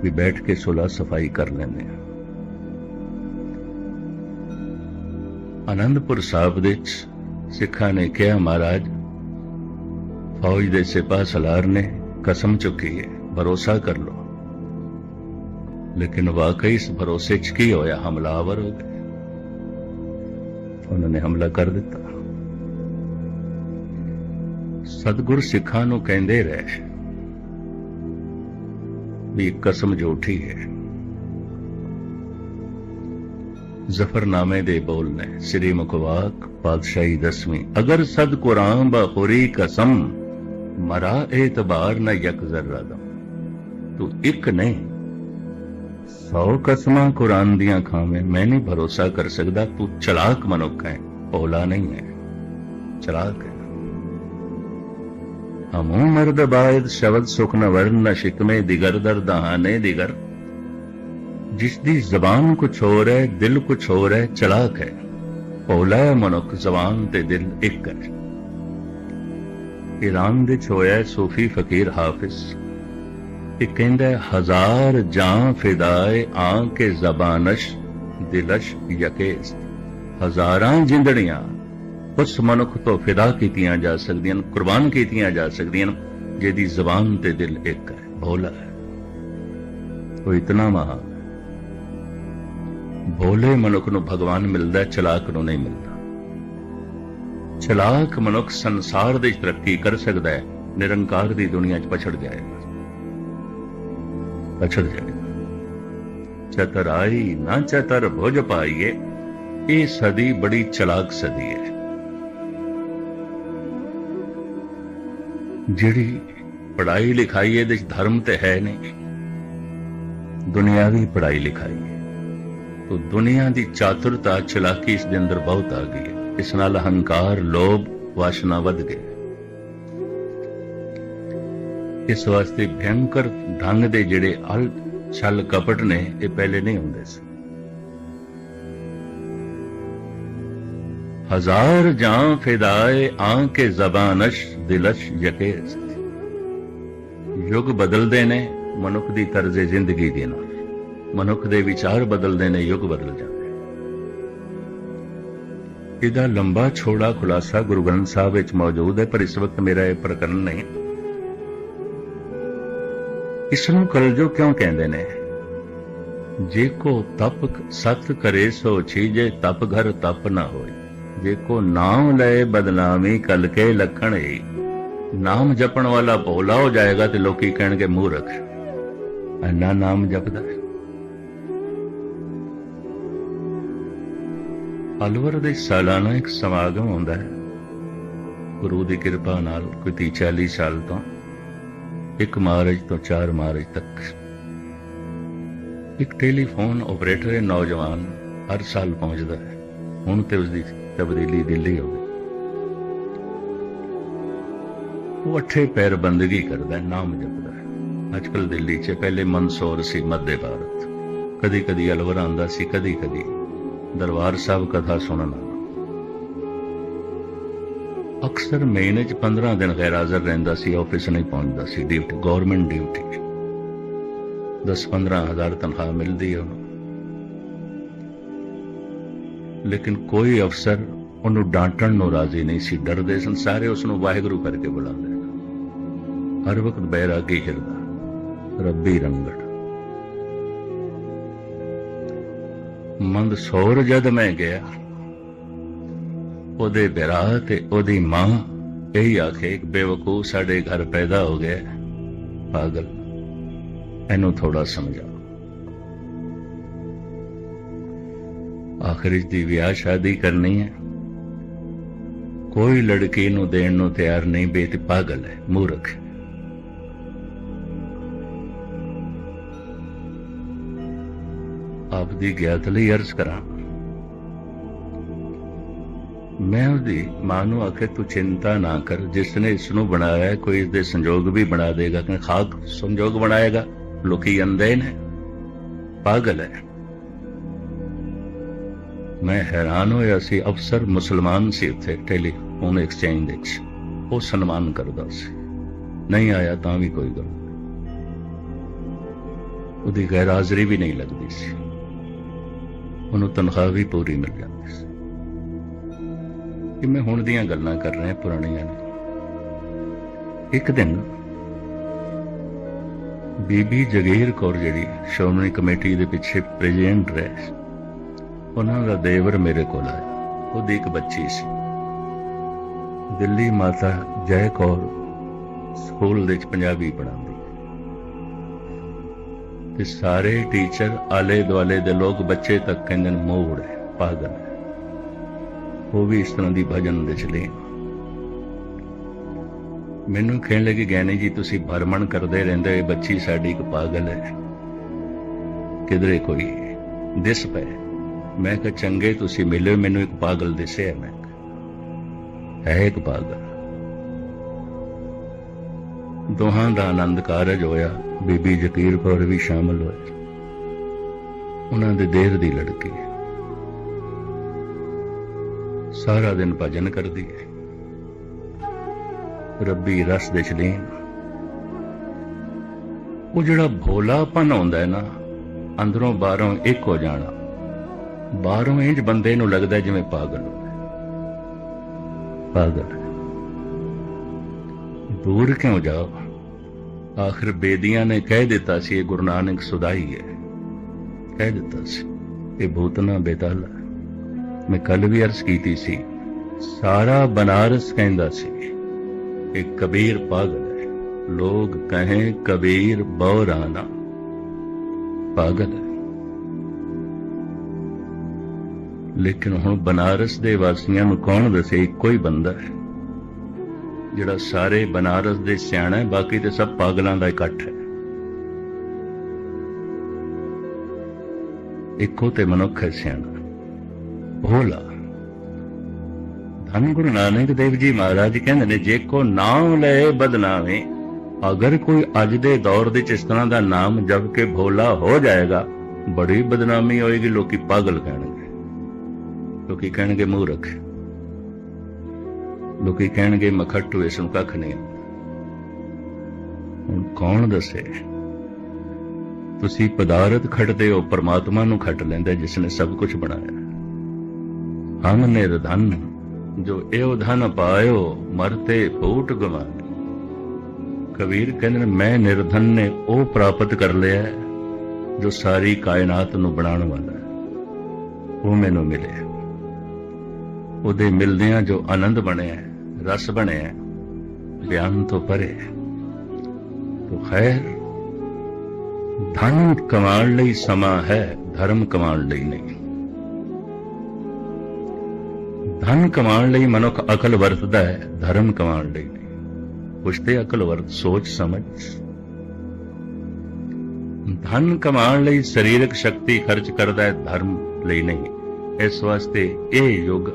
ਵੀ ਬੈਠ ਕੇ ਸੁਲਾ ਸਫ਼ਾਈ ਕਰ ਲੈਂਦੇ ਆ। ਆਨੰਦਪੁਰ ਸਾਹਿਬ ਦੇ ਵਿੱਚ ਸਿੱਖਾਂ ਨੇ ਕਿਹਾ, ਮਹਾਰਾਜ, ਫੌਜ ਦੇ ਸਿਪਾਹ ਸਲਾਰ ਨੇ ਕਸਮ ਚੁੱਕੀ ਹੈ, ਭਰੋਸਾ ਕਰ ਲਓ। ਲੇਕਿਨ ਵਾਕਈ ਇਸ ਭਰੋਸੇ 'ਚ ਕੀ ਹੋਇਆ? ਹਮਲਾਵਰ ਹੋ ਗਏ। ਉਹਨਾਂ ਨੇ ਹਮਲਾ ਕਰ ਦਿੱਤਾ। ਸਤਗੁਰ ਸਿੱਖਾਂ ਨੂੰ ਕਹਿੰਦੇ ਰਹੇ ਵੀ ਕਸਮ ਜੋ ਉਠੀ ਹੈ ਜ਼ਫਰਨਾਮੇ ਦੇ ਬੋਲ ਨੇ। ਸ੍ਰੀ ਮੁਖਵਾਕ ਪਾਤਸ਼ਾਹੀ ਦਸਵੀਂ, ਅਗਰ ਸਦ ਕੁਰਾਨ ਬਖੁਰੀ ਕਸਮ, ਮਰਾ ਇਤਬਾਰ ਨ ਯਕ ਜ਼ਰਰਾ ਦਮ। ਤੂੰ ਇੱਕ ਨਹੀਂ, ਸੌ ਕਸਮਾਂ ਕੁਰਾਨ ਦੀਆਂ ਖਾਵੇਂ, ਮੈਂ ਨਹੀਂ ਭਰੋਸਾ ਕਰ ਸਕਦਾ ਤੂੰ ਚਲਾਕ ਮਨੁੱਖ ਹੈ, ਭੋਲਾ ਨਹੀਂ ਹੈ, ਚਲਾਕ ਹੈ। ਹਮੂ ਮਰਦ ਬਾਇਦ ਸ਼ਬਦ ਸੁਖ ਨ ਵਰਨ ਨ ਸ਼ਿਕਮੇ, ਦਿਗਰ ਦਰ ਦਹਾਨੇ ਦਿਗਰ। ਜਿਸ ਦੀ ਜ਼ਬਾਨ ਕੁਛ ਹੋਰ ਹੈ ਦਿਲ ਕੁਛ ਹੋਰ ਹੈ ਚਲਾਕ ਹੈ ਭੋਲਾ ਹੈ ਮਨੁੱਖ ਜ਼ਬਾਨ ਤੇ ਦਿਲ ਇੱਕ ਹੈ ਈਰਾਨ ਦੇ ਹੋਇਆ ਸੂਫੀ ਫਕੀਰ ਹਾਫਿਜ਼ ਇਹ ਕਹਿੰਦਾ ਹਜ਼ਾਰ ਜਾਂ ਫਿਦਾਏ ਆਂ ਜ਼ਬਾਨਸ਼ ਦਿਲਸ਼ ਯਕੇਸ ਹਜ਼ਾਰਾਂ ਜਿੰਦੜੀਆਂ ਉਸ ਮਨੁੱਖ ਤੋਂ ਫਿਦਾ ਕੀਤੀਆਂ ਜਾ ਸਕਦੀਆਂ ਹਨ ਕੁਰਬਾਨ ਕੀਤੀਆਂ ਜਾ ਸਕਦੀਆਂ ਜਿਹਦੀ ਜ਼ਬਾਨ ਤੇ ਦਿਲ ਇੱਕ ਹੈ ਭੋਲਾ ਹੈ ਉਹ ਇਤਨਾ ਮਹਾਨ ਭੋਲੇ ਮਨੁੱਖ ਨੂੰ ਭਗਵਾਨ ਮਿਲਦਾ, ਚਲਾਕ ਨੂੰ ਨਹੀਂ ਮਿਲਦਾ। ਚਲਾਕ ਮਨੁੱਖ ਸੰਸਾਰ ਦੇ ਤਰੱਕੀ ਕਰ ਸਕਦਾ ਹੈ, ਨਿਰੰਕਾਰ ਦੀ ਦੁਨੀਆ 'ਚ ਪਛੜ ਜਾਏਗਾ। ਪਛੜ ਜਾਏਗਾ। ਚਤਰਾਈ ਨਾ ਚਤਰ ਭੁਜ ਪਾਈਏ, ਇਹ ਸਦੀ ਬੜੀ ਚਲਾਕ ਸਦੀ ਹੈ। ਜਿਹੜੀ ਪੜ੍ਹਾਈ ਲਿਖਾਈ ਇਹਦੇ ਵਿੱਚ ਧਰਮ ਤੇ ਹੈ ਨਹੀਂ, ਦੁਨਿਆਵੀ ਪੜ੍ਹਾਈ ਲਿਖਾਈ। ਹੈ ਤੋ ਦੁਨੀਆ ਦੀ ਚਾਤੁਰਤਾ ਚਲਾਕੀ ਇਸ ਦੇ ਅੰਦਰ ਬਹੁਤ ਆ ਗਈ ਹੈ। ਇਸ ਨਾਲ ਹੰਕਾਰ ਲੋਭ, ਵਾਸ਼ਨਾ ਵੱਧ ਗਈ ਇਸ ਵਾਸਤੇ ਭਿਆਨਕ ਢੰਗ ਦੇ ਜਿਹੜੇ ਅਲ ਛਲ ਕਪਟ ਨੇ, ਇਹ ਪਹਿਲੇ ਨਹੀਂ ਹੁੰਦੇ ਸੀ। ਹਜ਼ਾਰ ਜਾਂ ਫਿਦਾਏ ਆਂ ਕੇ ਜ਼ਬਾਨਸ਼ ਦਿਲਸ਼ ਯਕੇ ਯੁੱਗ ਬਦਲਦੇ ਨੇ, ਮਨੁੱਖ ਦੀ ਤਰਜ਼ੇ ਜ਼ਿੰਦਗੀ ਦੇ ਨਾਲ। ਮਨੁੱਖ ਦੇ ਵਿਚਾਰ ਬਦਲਦੇ ਨੇ, ਯੁੱਗ ਬਦਲ ਜਾਂਦੇ ਇਹਦਾ ਲੰਬਾ ਛੋੜਾ ਖੁਲਾਸਾ ਗੁਰੂ ਗ੍ਰੰਥ ਸਾਹਿਬ ਵਿੱਚ ਮੌਜੂਦ ਹੈ, ਪਰ ਇਸ ਵਕਤ ਮੇਰਾ ਇਹ ਪ੍ਰਕਰਨ ਨਹੀਂ। ਇਸ ਨੂੰ ਕਲਜੋ ਕਿਉਂ ਕਹਿੰਦੇ ਨੇ? ਜੇ ਕੋ ਤਪ ਸਤ ਕਰੇ ਸੋ ਛੀਜੇ, ਤਪ ਘਰ ਤਪ ਨਾ ਹੋਏ। ਜੇ ਕੋ ਨਾਮ ਲਏ ਬਦਨਾਮੀ, ਕਲ ਕੇ ਲਖਣ ਹੀ ਨਾਮ ਜਪਣ ਵਾਲਾ ਭੋਲਾ ਹੋ ਜਾਏਗਾ ਤੇ ਲੋਕੀ ਕਹਿਣਗੇ ਮੂਰਖ। ਐਨਾ ਨਾਮ ਜਪਦਾ ਹੈ। ਅਲਵਰ ਦੇ ਸਾਲਾਨਾ ਇੱਕ ਸਮਾਗਮ ਹੁੰਦਾ ਹੈ। ਗੁਰੂ ਦੀ ਕਿਰਪਾ ਨਾਲ ਕੋਈ 30 40 ਸਾਲ ਤੋਂ ਇੱਕ ਮਾਰਚ ਤੋਂ ਚਾਰ ਮਾਰਚ ਤੱਕ। ਇੱਕ ਟੈਲੀਫੋਨ ਆਪਰੇਟਰ ਹੈ ਨੌਜਵਾਨ ਹਰ ਸਾਲ ਪਹੁੰਚਦਾ ਹੈ। ਹੁਣ ਤੇ ਉਸ ਦੀ ਤਬਦੀਲੀ ਦਿੱਲੀ ਹੋ ਗਈ। ਉਹ ਅੱਠੇ ਪੈਰ ਬੰਦਗੀ ਕਰਦਾ ਨਾਮ ਜਪਦਾ ਹੈ। ਅੱਜਕੱਲ ਦਿੱਲੀ 'ਚ ਪਹਿਲੇ ਮਨਸੌਰ ਸੀ, ਮੱਧ ਭਾਰਤ। ਕਦੀ ਕਦੀ ਅਲਵਰ ਆਂਦਾ ਸੀ ਕਦੀ ਕਦੀ ਦਰਬਾਰ ਸਾਹਿਬ ਕਥਾ ਸੁਣਨ। ਅਕਸਰ ਮਹੀਨੇ 'ਚ 15 ਦਿਨ ਗੈਰ ਹਾਜ਼ਰ ਰਹਿੰਦਾ ਸੀ, ਆਫਿਸ ਨਹੀਂ ਪਹੁੰਚਦਾ ਸੀ। ਡਿਊਟੀ ਗਵਰਨਮੈਂਟ ਡਿਊਟੀ 10-15 ਹਜ਼ਾਰ ਤਨਖਾਹ ਮਿਲਦੀ ਹੈ ਉਹਨੂੰ। ਲੇਕਿਨ ਕੋਈ ਅਫਸਰ ਉਹਨੂੰ ਡਾਂਟਣ ਨੂੰ ਰਾਜ਼ੀ ਨਹੀਂ ਸੀ। ਡਰਦੇ ਸਨ, ਸਾਰੇ ਉਸ ਨੂੰ ਵਾਹਿਗੁਰੂ ਕਰਕੇ ਬੁਲਾਉਂਦੇ ਹਰ ਵਕਤ ਬੈਰਾਗੀ ਹਿਰਦਾ, ਰੱਬੀ ਰੰਗੜ। ਮੰਦ ਸੌਰ ਜਦ ਮੈਂ ਗਿਆ। ਉਹਦੇ ਬਿਰਾ ਤੇ ਉਹਦੀ ਮਾਂ ਇਹੀ ਆਖੇ, ਇੱਕ ਬੇਵਕੂਫ ਸਾਡੇ ਘਰ ਪੈਦਾ ਹੋ ਗਿਆ ਪਾਗਲ, ਇਹਨੂੰ ਥੋੜਾ ਸਮਝਾ। ਆਖਰੀ ਦੀ ਵਿਆਹ ਸ਼ਾਦੀ ਕਰਨੀ ਹੈ। ਕੋਈ ਲੜਕੀ ਨੂੰ ਦੇਣ ਨੂੰ ਤਿਆਰ ਨਹੀਂ ਬੇ ਤੇ ਪਾਗਲ ਹੈ, ਮੂਰਖ ਹੈ। ਆਪਦੀ ਗਿਆਤ ਲਈ ਅਰਜ਼ ਕਰਾਂ। ਮੈਂ ਉਹਦੀ ਮਾਂ ਨੂੰ ਆਖੇ, ਤੂੰ ਚਿੰਤਾ ਨਾ ਕਰ। ਜਿਸ ਨੇ ਇਸ ਨੂੰ ਬਣਾਇਆ, ਕੋਈ ਇਸ ਦੇ ਸੰਜੋਗ ਵੀ ਬਣਾ ਦੇਗਾ। ਕਿ ਖਾਕ ਸੰਯੋਗ ਬਣਾਏਗਾ। ਲੋਕੀ ਅੰਦੇ ਨੇ। ਪਾਗਲ ਹੈ। ਮੈਂ ਹੈਰਾਨ ਹੋਇਆ ਸੀ। ਅਫਸਰ ਮੁਸਲਮਾਨ ਸੀ ਉੱਥੇ ਟੈਲੀਫੋਨ ਐਕਸਚੇਂਜ ਵਿੱਚ। ਉਹ ਸਨਮਾਨ ਕਰਦਾ ਸੀ। ਨਹੀਂ ਆਇਆ ਤਾਂ ਵੀ ਕੋਈ ਗੱਲ। ਉਹਦੀ ਗੈਰ ਹਾਜ਼ਰੀ ਵੀ ਨਹੀਂ ਲੱਗਦੀ ਸੀ। ਉਹਨੂੰ ਤਨਖਾਹ ਵੀ ਪੂਰੀ ਮਿਲ ਜਾਂਦੀ ਸੀ। ਕਿ ਮੈਂ ਹੁਣ ਦੀਆਂ ਗੱਲਾਂ ਕਰ ਰਿਹਾ ਪੁਰਾਣੀਆਂ ਨੇ। ਇੱਕ ਦਿਨ ਬੀਬੀ ਜਗੀਰ ਕੌਰ ਜਿਹੜੀ ਸ਼੍ਰੋਮਣੀ ਕਮੇਟੀ ਦੇ ਪਿੱਛੇ ਪ੍ਰੈਜ਼ੀਡੈਂਟ ਰਹੇ ਉਹਨਾਂ ਦਾ ਦੇਵਰ ਮੇਰੇ ਕੋਲ ਆਇਆ। ਉਹਦੀ ਇੱਕ ਬੱਚੀ ਸੀ। ਦਿੱਲੀ ਮਾਤਾ ਜੈ ਕੌਰ ਸਕੂਲ ਦੇ ਵਿੱਚ ਪੰਜਾਬੀ ਪੜ੍ਹਾਉਂਦੀ। ਤੇ ਸਾਰੇ ਟੀਚਰ ਆਲੇ ਦੁਆਲੇ ਦੇ ਲੋਕ ਬੱਚੇ ਤੱਕ ਕਹਿੰਦੇ ਨੇ ਮੋੜ ਹੈ ਪਾਗਲ ਹੈ। ਉਹ ਵੀ ਇਸ ਤਰ੍ਹਾਂ ਦੀ ਭਜਨ ਦੇ ਚਲੇ ਮੈਨੂੰ ਕਹਿਣ ਲੱਗੇ ਗਿਆਨੀ ਜੀ ਤੁਸੀਂ ਭਰਮਣ ਕਰਦੇ ਰਹਿੰਦੇ ਹੋ ਬੱਚੀ ਸਾਡੀ ਇੱਕ ਪਾਗਲ ਹੈ। ਕਿਧਰੇ ਕੋਈ ਦਿਸ ਪਏ। ਮੈਂ ਕਿਹਾ ਚੰਗੇ ਤੁਸੀਂ ਮਿਲੇ ਮੈਨੂੰ ਇੱਕ ਪਾਗਲ ਦਿਸਿਆ ਮੈਂ ਕਿਹਾ, ਹੈ ਇੱਕ ਪਾਗਲ। ਦੋਹਾਂ ਦਾ ਆਨੰਦ ਕਾਰਜ ਹੋਇਆ। ਬੀਬੀ ਜਕੀਰ ਕੌਰ ਵੀ ਸ਼ਾਮਲ ਹੋਏ। ਉਹਨਾਂ ਦੇ ਦੇਰ ਦੀ ਲੜਕੀ ਹੈ। ਸਾਰਾ ਦਿਨ ਭਜਨ ਕਰਦੀ ਹੈ। ਰੱਬੀ ਰਸ ਦੇ ਚਲੀਨ ਉਹ ਜਿਹੜਾ ਭੋਲਾਪਨ ਆਉਂਦਾ ਹੈ ਨਾ, ਅੰਦਰੋਂ ਬਾਹਰੋਂ ਇੱਕ ਹੋ ਜਾਣਾ। ਬਾਹਰੋਂ ਇੰਜ ਬੰਦੇ ਨੂੰ ਲੱਗਦਾ ਜਿਵੇਂ ਪਾਗਲ ਹੋਵੇ ਪਾਗਲ ਦੂਰ ਕਿਉਂ ਜਾਓ? ਆਖਰ ਬੇਦੀਆਂ ਨੇ ਕਹਿ ਦਿੱਤਾ ਸੀ, ਇਹ ਗੁਰੂ ਨਾਨਕ ਸੁਦਾਈ ਹੈ। ਕਹਿ ਦਿੱਤਾ ਸੀ, ਇਹ ਭੂਤਨਾ ਬੇਦਲ ਮੈਂ ਕੱਲ ਵੀ ਅਰਜ਼ ਕੀਤੀ ਸੀ, ਸਾਰਾ ਬਨਾਰਸ ਕਹਿੰਦਾ ਸੀ, ਇਹ ਕਬੀਰ ਪਾਗਲ ਹੈ। ਲੋਗ ਕਹੇ, ਕਬੀਰ ਬੌਰਾਨਾ ਪਾਗਲ ਹੈ। ਲੇਕਿਨ ਹੁਣ ਬਨਾਰਸ ਦੇ ਵਾਸੀਆਂ ਨੂੰ ਕੌਣ ਦੱਸੇ, ਇੱਕੋ ਹੀ ਬੰਦਾ ਹੈ। ਜਿਹੜਾ ਸਾਰੇ ਬਨਾਰਸ ਦੇ ਸਿਆਣਾ ਹੈ, ਬਾਕੀ ਤੇ ਸਭ ਪਾਗਲਾਂ ਦਾ ਇਕੱਠ ਹੈ। ਇੱਕੋ ਤੇ ਮਨੁੱਖ ਹੈ ਸਿਆਣਾ। ਭੋਲਾ। ਧੰਨ ਗੁਰੂ ਨਾਨਕ ਦੇਵ ਜੀ ਮਹਾਰਾਜ ਕਹਿੰਦੇ ਨੇ, ਜੇ ਕੋ ਨਾਮ ਲਏ ਬਦਨਾਮੇ ਅਗਰ ਕੋਈ ਅੱਜ ਦੇ ਦੌਰ ਦੇ ਚ ਇਸ ਤਰ੍ਹਾਂ ਦਾ ਨਾਮ ਜਪ ਕੇ ਭੋਲਾ ਹੋ ਜਾਏਗਾ, ਬੜੀ ਬਦਨਾਮੀ ਹੋਏਗੀ, ਲੋਕੀ ਪਾਗਲ ਕਹਿਣਗੇ। ਲੋਕੀ ਕਹਿਣਗੇ ਮੂਰਖ। ਲੋਕੀ ਕਹਿਣਗੇ ਮਖੱਟੂ ਇਸ ਨੂੰ। ਕੱਖ ਨਹੀਂ ਹੁਣ ਕੌਣ ਦੱਸੇ? ਤੁਸੀਂ ਪਦਾਰਥ ਖੜਦੇ ਹੋ, ਪਰਮਾਤਮਾ ਨੂੰ ਖੱਟ ਲੈਂਦੇ ਜਿਸ ਨੇ ਸਭ ਕੁਝ ਬਣਾਇਆ। ਹਮ ਨਿਰਧਨ ਜੋ ਇਹੋ ਧਨ ਪਾਇਓ, ਮਰਤੇ ਫੂਟ ਗਵਾਏ। ਕਬੀਰ ਕਹਿੰਦੇ ਨੇ, ਮੈਂ ਨਿਰਧਨ ਨੇ ਉਹ ਪ੍ਰਾਪਤ ਕਰ ਲਿਆ ਜੋ ਸਾਰੀ ਕਾਇਨਾਤ ਨੂੰ ਬਣਾਉਣ ਵਾਲਾ ਹੈ। ਉਹ ਮੈਨੂੰ ਮਿਲਿਆ। ਉਹਦੇ ਮਿਲਦਿਆਂ ਜੋ ਆਨੰਦ ਬਣਿਆ ਹੈ, ਰਸ ਬਣਿਆ ਹੈ, ਬਿਆਨ ਤੋਂ ਪਰੇ ਖੈਰ ਧਨ ਕਮਾਉਣ ਲਈ ਸਮਾਂ ਹੈ ਧਰਮ ਕਮਾਉਣ ਲਈ ਨਹੀਂ ਧਨ ਕਮਾਉਣ ਲਈ ਮਨੁੱਖ ਅਕਲ ਵਰਤਦਾ ਹੈ ਧਰਮ ਕਮਾਉਣ ਲਈ ਨਹੀਂ ਪੁੱਛਦੇ ਅਕਲ ਵਰਤ ਸੋਚ ਸਮਝ ਧਨ ਕਮਾਉਣ ਲਈ ਸਰੀਰਕ ਸ਼ਕਤੀ ਖਰਚ ਕਰਦਾ ਹੈ ਧਰਮ ਲਈ ਨਹੀਂ ਇਸ ਵਾਸਤੇ ਇਹ ਯੁੱਗ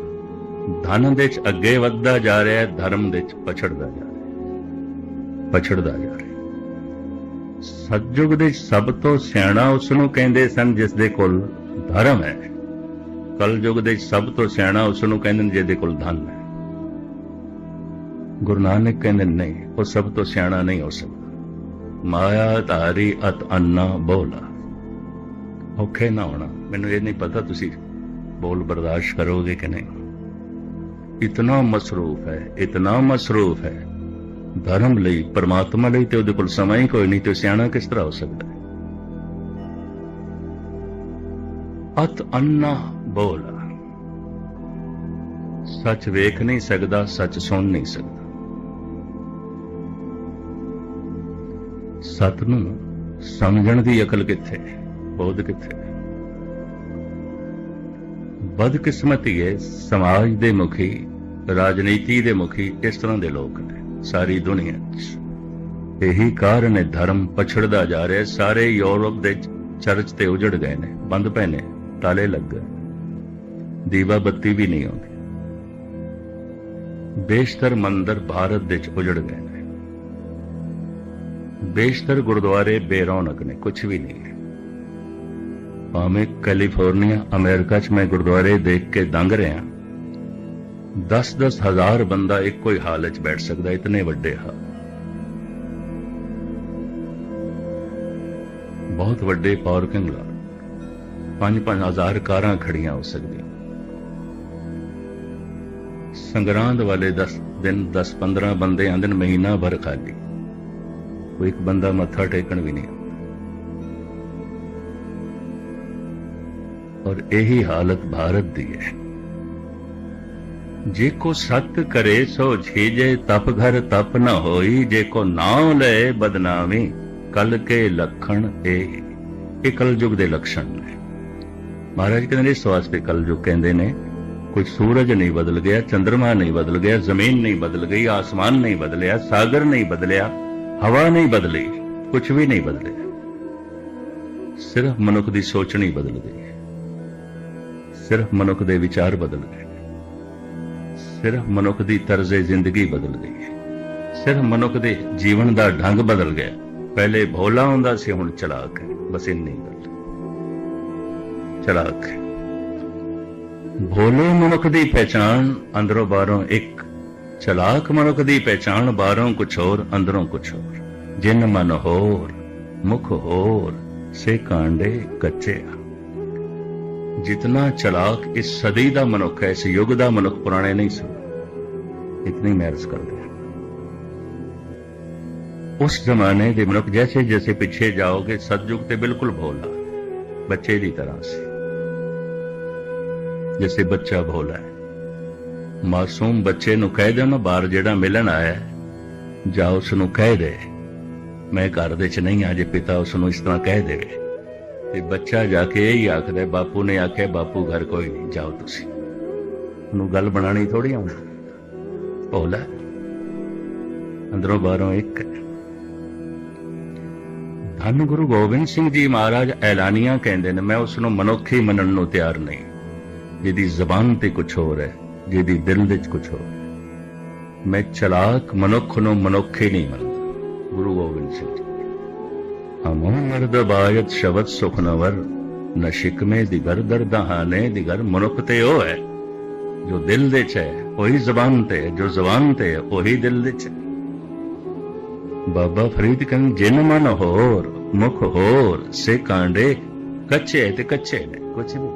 ਧਨ ਦੇ ਚ ਅੱਗੇ ਵੱਧਦਾ ਜਾ ਰਿਹਾ ਹੈ, ਧਰਮ ਦੇ ਚ ਪਛੜਦਾ ਜਾ ਰਿਹਾ ਹੈ। ਪਛੜਦਾ ਜਾ ਰਿਹਾ ਹੈ। ਸਤਜੁਗ ਦੇ ਸਭ ਤੋਂ ਸਿਆਣਾ ਉਸ ਨੂੰ ਕਹਿੰਦੇ ਸਨ ਜਿਸ ਦੇ ਕੋਲ ਧਰਮ ਹੈ। ਕਲਯੁਗ ਦੇ ਸਭ ਤੋਂ ਸਿਆਣਾ ਉਸ ਨੂੰ ਕਹਿੰਦੇ ਨੇ ਜਿਹਦੇ ਕੋਲ ਧਨ ਹੈ। ਗੁਰੂ ਨਾਨਕ ਕਹਿੰਦੇ, ਨਹੀਂ, ਉਹ ਸਭ ਤੋਂ ਸਿਆਣਾ ਨਹੀਂ ਹੋ ਸਕਦਾ। ਮਾਇਆ ਧਾਰੀ ਅਤ ਅੰਨਾ ਬੋਲਾ। ਔਖੇ ਨਾ ਹੋਣਾ। ਮੈਨੂੰ ਇਹ ਨਹੀਂ ਪਤਾ ਤੁਸੀਂ ਬੋਲ ਬਰਦਾਸ਼ਤ ਕਰੋਗੇ ਕਿ ਨਹੀਂ। ਇਤਨਾ ਮਸਰੂਫ ਹੈ, ਇਤਨਾ ਮਸਰੂਫ ਹੈ। ਧਰਮ ਲਈ, ਪਰਮਾਤਮਾ ਲਈ ਤੇ ਉਹਦੇ ਕੋਲ ਸਮਾਂ ਹੀ ਕੋਈ ਨਹੀਂ ਤੇ ਸਿਆਣਾ ਕਿਸ ਤਰ੍ਹਾਂ ਹੋ ਸਕਦਾ ਹੈ? ਅਤ ਅੰਨਾ ਬੋਲਾ। ਸੱਚ ਵੇਖ ਨਹੀਂ ਸਕਦਾ, ਸੱਚ ਸੁਣ ਨਹੀਂ ਸਕਦਾ। ਸਤ ਨੂੰ ਸਮਝਣ ਦੀ ਅਕਲ ਕਿੱਥੇ? ਬੋਧ ਕਿੱਥੇ? ਬਦਕਿਸਮਤੀ ਹੈ, ਸਮਾਜ ਦੇ ਮੁਖੀ ਰਾਜਨੀਤੀ ਦੇ ਮੁਖੀ ਇਸ ਤਰ੍ਹਾਂ ਦੇ ਲੋਕ ਨੇ? ਸਾਰੀ ਦੁਨੀਆ 'ਚ ਇਹੀ ਕਾਰਨ ਹੈ, ਧਰਮ ਪਛੜਦਾ ਜਾ ਰਿਹਾ ਸਾਰੇ ਯੂਰਪ ਦੇ ਚਰਚ ਤੇ ਉਜੜ ਗਏ ਨੇ, ਬੰਦ ਪਏ ਨੇ, ਤਾਲੇ ਲੱਗ ਗਏ। ਦੀਵਾ ਬੱਤੀ ਵੀ ਨਹੀਂ ਆਉਂਦੀ। ਬੇਸ਼ਤਰ ਮੰਦਰ ਭਾਰਤ ਦੇ ਚ ਉਜੜ ਗਏ ਨੇ। ਬੇਸ਼ਤਰ ਗੁਰਦੁਆਰੇ ਬੇਰੌਣਕ ਨੇ ਕੁਝ ਵੀ ਨਹੀਂ ਹੈ। ਭਾਵੇਂ ਕੈਲੀਫੋਰਨੀਆ, ਅਮਰੀਕਾ ਚ ਮੈਂ ਗੁਰਦੁਆਰੇ ਦੇਖ ਕੇ ਦੰਗ ਰਿਹਾ 10-10 ਹਜ਼ਾਰ ਬੰਦਾ ਇੱਕੋ ਹੀ ਹਾਲ ਚ ਬੈਠ ਸਕਦਾ, ਇਤਨੇ ਵੱਡੇ ਹਾਲ। ਬਹੁਤ ਵੱਡੇ ਪਾਰਕਿੰਗ ਲਾਟ 5-5 ਹਜ਼ਾਰ ਕਾਰਾਂ ਖੜੀਆਂ ਹੋ ਸਕਦੀਆਂ। ਸੰਗਰਾਂਦ ਵਾਲੇ 10 ਦਿਨ 10-15 ਬੰਦੇ ਆਂਦੇ ਨੇ ਮਹੀਨਾ ਭਰ ਖਾਲੀ। ਕੋਈ ਇੱਕ ਬੰਦਾ ਮੱਥਾ ਟੇਕਣ ਵੀ ਨਹੀਂ ਆਉਂਦਾ। ਔਰ ਇਹੀ ਹਾਲਤ ਭਾਰਤ ਦੀ ਹੈ। ਜੇ ਕੋ ਸਤ ਕਰੇ ਸੋ ਛੇਜੇ ਤਪ ਘਰ ਤਪ ਨ ਹੋਈ। ਜੇ ਕੋ ਨਾਮ ਲੈ ਬਦਨਾਮੀ ਕਲ ਕੇ ਲਖਣ ਇਹ ਇਹ ਕਲ ਯੁਗ ਦੇ ਲਖਣ ਨੇ। ਮਹਾਰਾਜ ਕਹਿੰਦੇ ਨੇ ਸਵਾਸ ਤੇ ਕਲ ਯੁਗ ਕਹਿੰਦੇ ਨੇ ਕੋਈ ਸੂਰਜ ਨਹੀਂ ਬਦਲ ਗਿਆ ਚੰ드ਰਮਾ ਨਹੀਂ ਬਦਲ ਗਿਆ, ਜ਼ਮੀਨ ਨਹੀਂ ਬਦਲ ਗਈ, ਆਸਮਾਨ ਨਹੀਂ ਬਦਲਿਆ, ਸਾਗਰ ਨਹੀਂ ਬਦਲਿਆ, ਹਵਾ ਨਹੀਂ ਬਦਲੀ ਕੁਝ ਵੀ ਨਹੀਂ ਬਦਲਿਆ। ਸਿਰਫ ਮਨੁੱਖ ਦੀ ਸੋਚਣੀ ਬਦਲ ਗਈ ਸਿਰਫ ਮਨੁੱਖ ਦੇ ਵਿਚਾਰ ਬਦਲ ਗਏ। ਸਿਰਫ ਮਨੁੱਖ ਦੀ ਤਰਜ਼ੇ ਜ਼ਿੰਦਗੀ ਬਦਲ ਗਈ ਹੈ। ਸਿਰਫ ਮਨੁੱਖ ਦੇ ਜੀਵਨ ਦਾ ਢੰਗ ਬਦਲ ਗਿਆ। ਪਹਿਲੇ ਭੋਲਾ ਹੁੰਦਾ ਸੀ, ਹੁਣ ਚਲਾਕ ਹੈ। ਬਸ ਇੰਨੀ ਗੱਲ। ਚਲਾਕ ਹੈ। ਭੋਲੇ ਮਨੁੱਖ ਦੀ ਪਹਿਚਾਣ ਅੰਦਰੋਂ ਬਾਹਰੋਂ ਇੱਕ। ਚਲਾਕ ਮਨੁੱਖ ਦੀ ਪਹਿਚਾਣ ਬਾਹਰੋਂ ਕੁਛ ਹੋਰ, ਅੰਦਰੋਂ ਕੁਛ ਹੋਰ। ਜਿਨ ਮਨ ਹੋਰ, ਮੁਖ ਹੋਰ, ਸੇ ਕਾਂਡੇ ਕੱਚੇ ਆ। ਜਿਤਨਾ ਚਲਾਕ ਇਸ ਸਦੀ ਦਾ ਮਨੁੱਖ ਹੈ ਇਸ ਯੁੱਗ ਦਾ ਮਨੁੱਖ ਪੁਰਾਣੇ ਨਹੀਂ ਸੀ ਇਤਨੀ ਮਹਿਰਸ ਕਰਦੇ ਉਸ ਜ਼ਮਾਨੇ ਦੇ ਮਨੁੱਖ ਜੈਸੇ ਜੈਸੇ ਪਿੱਛੇ ਜਾਓਗੇ ਸਤਜੁਗ ਤੇ ਬਿਲਕੁਲ ਭੋਲਾ ਬੱਚੇ ਦੀ ਤਰ੍ਹਾਂ ਸੀ ਜੈਸੇ ਬੱਚਾ ਭੋਲਾ ਹੈ ਮਾਸੂਮ ਬੱਚੇ ਨੂੰ ਕਹਿ ਦਿਓ ਨਾ ਬਾਹਰ ਜਿਹੜਾ ਮਿਲਣ ਆਇਆ ਹੈ, ਜਾ ਉਸ ਨੂੰ ਕਹਿ ਦੇ ਮੈਂ ਘਰ ਦੇ ਚ ਨਹੀਂ ਆ ਜੇ ਪਿਤਾ ਉਸ ਨੂੰ ਇਸ ਤਰ੍ਹਾਂ ਕਹਿ ਦੇਵੇ ਤੇ ਬੱਚਾ ਜਾ ਕੇ ਇਹ ਹੀ ਆਖਦਾ, ਬਾਪੂ ਨੇ ਆਖਿਆ, ਬਾਪੂ ਘਰ ਕੋਈ ਨਹੀਂ, ਜਾਓ ਤੁਸੀਂ। ਉਹਨੂੰ ਗੱਲ ਬਣਾਣੀ ਥੋੜੀ ਆਉਂਦੀ ਭੋਲਾ ਅੰਦਰੋਂ ਬਾਹਰੋਂ ਇੱਕ ਧੰਨ ਗੁਰੂ ਗੋਬਿੰਦ ਸਿੰਘ ਜੀ ਮਹਾਰਾਜ ਐਲਾਨੀਆਂ ਕਹਿੰਦੇ ਨੇ, ਮੈਂ ਉਸ ਨੂੰ ਮਨੁੱਖ ਮੰਨਣ ਨੂੰ ਤਿਆਰ ਨਹੀਂ। ਜਿਹਦੀ ਜ਼ਬਾਨ ਤੇ ਕੁਝ ਹੋਰ ਹੈ, ਜਿਹਦੀ ਦਿਲ ਵਿੱਚ ਕੁਝ ਹੋਰ ਹੈ। ਮੈਂ ਚਲਾਕ ਮਨੁੱਖ ਨੂੰ ਮਨੁੱਖੀ ਨਹੀਂ ਮੰਨਦਾ। ਗੁਰੂ ਗੋਬਿੰਦ ਸਿੰਘ ਜੀ। ਹਮੋ ਮਰਦ ਬਾਇਤ ਸ਼ਬਦ ਸੁਖਨਵਰ ਨ ਦਿਗਰ ਦਰਦਹਾਨੇ ਦਿਗਰ, ਮਨੁੱਖ ਤੇ ਉਹ ਹੈ, ਜੋ ਦਿਲ ਦੇ ਚ ਹੈ, ਉਹੀ ਜ਼ਬਾਨ ਤੇ ਜੋ ਜ਼ਬਾਨ ਤੇ ਉਹੀ ਦਿਲ ਦੇ ਚ ਬਾਬਾ ਫਰੀਦ ਕਹਿੰਦੇ, ਜਿਨ ਮਨ ਹੋਰ, ਮੁਖ ਹੋਰ, ਸੇ ਕਾਂਡੇ, ਕੱਚੇ ਤੇ ਕੱਚੇ ਨੇ, ਕੁਛ ਨਹੀਂ।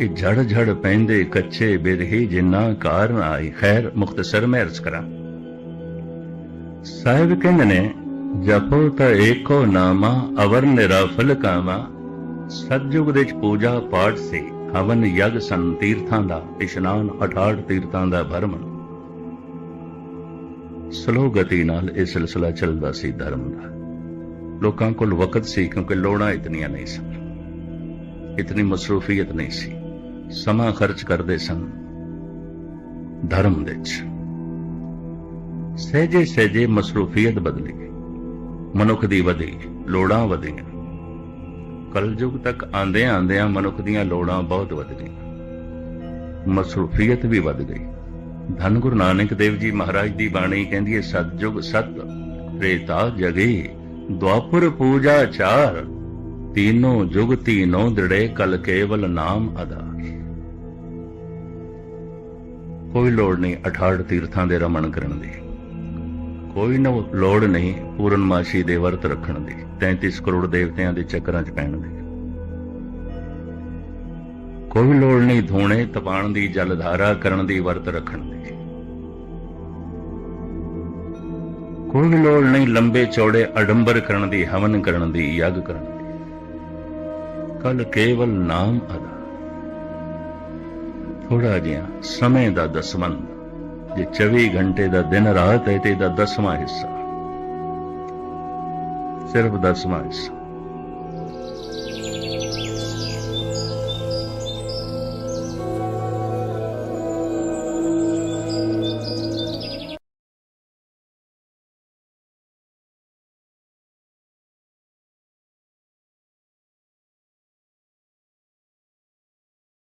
ਇਹ ਝੜ ਝੜ ਪੈਂਦੇ ਕੱਚੇ ਬਿਰਹੀ, ਜਿੰਨਾ ਕਾਰਨ ਆਈ, ਖੈਰ ਮੁਖਤਸਰ ਮੈਂ ਅਰਜ਼ ਕਰਾਂ। ਸਾਹਿਬ ਕਹਿੰਦੇ ਨੇ ਜਪੋ ਤਾਂ ਏਕੋ ਨਾਮਾ, ਅਵਰ ਨਿਰਾਫਲ ਕਾਮਾ। ਸਤਜੁਗ ਦੇ ਚ ਪੂਜਾ ਪਾਠ ਸੀ, ਹਵਨ ਯਗ ਸੰ ਤੀਰਥਾਂ ਦਾ, ਇਸ਼ਨਾਨ 68 ਤੀਰਥਾਂ ਦਾ ਭਰਮਣ। ਸਲੋ ਗਤੀ ਨਾਲ ਇਹ ਸਿਲਸਿਲਾ ਚੱਲਦਾ ਸੀ ਧਰਮ ਦਾ। ਲੋਕਾਂ ਕੋਲ ਵਕਤ ਸੀ ਕਿਉਂਕਿ ਲੋੜਾਂ ਇਤਨੀਆਂ ਨਹੀਂ ਸਨ। ਇਤਨੀ ਮਸਰੂਫੀਅਤ ਨਹੀਂ ਸੀ। ਸਮਾਂ ਖਰਚ ਕਰਦੇ ਸਨ। ਧਰਮ ਦੇ ਚ ਸਹਿਜੇ ਸਹਿਜੇ ਮਸਰੂਫੀਅਤ ਬਦਲੀ। ਮਨੁੱਖ ਦੀ ਵਧੀ, ਲੋੜਾਂ ਵਧੀਆਂ। ਕਲਯੁਗ ਤੱਕ ਆਂਦੇ ਆਂਦਿਆਂ ਮਨੁੱਖ ਦੀਆਂ ਲੋੜਾਂ ਬਹੁਤ ਵਧ ਗਈਆਂ। ਮਸਰੂਫੀਅਤ ਵੀ ਵਧ ਗਈ। ਧੰਨ ਗੁਰੂ ਨਾਨਕ ਦੇਵ ਜੀ ਮਹਾਰਾਜ ਦੀ ਬਾਣੀ ਕਹਿੰਦੀ ਹੈ ਸਤਜੁਗ ਸਤ, ਪ੍ਰੇਤਾ ਜਗੀ, ਦੁਆਪੁਰ ਪੂਜਾ ਚਾਰ, ਤੀਨੋ ਜੁਗ ਤੀਨੋਂ ਦ੍ਰਿੜੇ, ਕਲ ਕੇਵਲ ਨਾਮ ਆਧਾਰ। ਕੋਈ ਲੋੜ ਨਹੀਂ 68 ਤੀਰਥਾਂ ਦੇ ਰਮਣ ਕਰਨ ਦੀ। ਕੋਈ ਨਾ ਲੋੜ ਨਹੀਂ ਪੂਰਨਮਾਸ਼ੀ ਦੇ ਵਰਤ ਰੱਖਣ ਦੀ। 33 ਕਰੋੜ ਦੇਵਤਿਆਂ ਦੇ ਚੱਕਰਾਂ 'ਚ ਪੈਣ ਦੀ। ਕੋਈ ਲੋੜ ਨਹੀਂ ਧੋਣੇ ਤਪਾਣ ਦੀ, ਜਲਧਾਰਾ ਕਰਨ ਦੀ, ਵਰਤ ਰੱਖਣ ਦੀ। ਕੋਈ ਲੋੜ ਨਹੀਂ ਲੰਬੇ ਚੌੜੇ ਅਡੰਬਰ ਕਰਨ ਦੀ, ਹਵਨ ਕਰਨ ਦੀ, ਯੱਗ ਕਰਨ ਦੀ। ਕੱਲ ਕੇਵਲ ਨਾਮ ਅਦਾ। ਥੋੜਾ ਜਿਹਾ ਸਮੇਂ ਦਾ ਦਸਵੰਦ ਜੇ 24 ਘੰਟੇ ਦਾ ਦਿਨ ਰਾਤ ਹੈ ਤੇ ਇਹਦਾ ਦਸਵਾਂ ਹਿੱਸਾ। ਸਿਰਫ ਦਸਵਾਂ ਹਿੱਸਾ।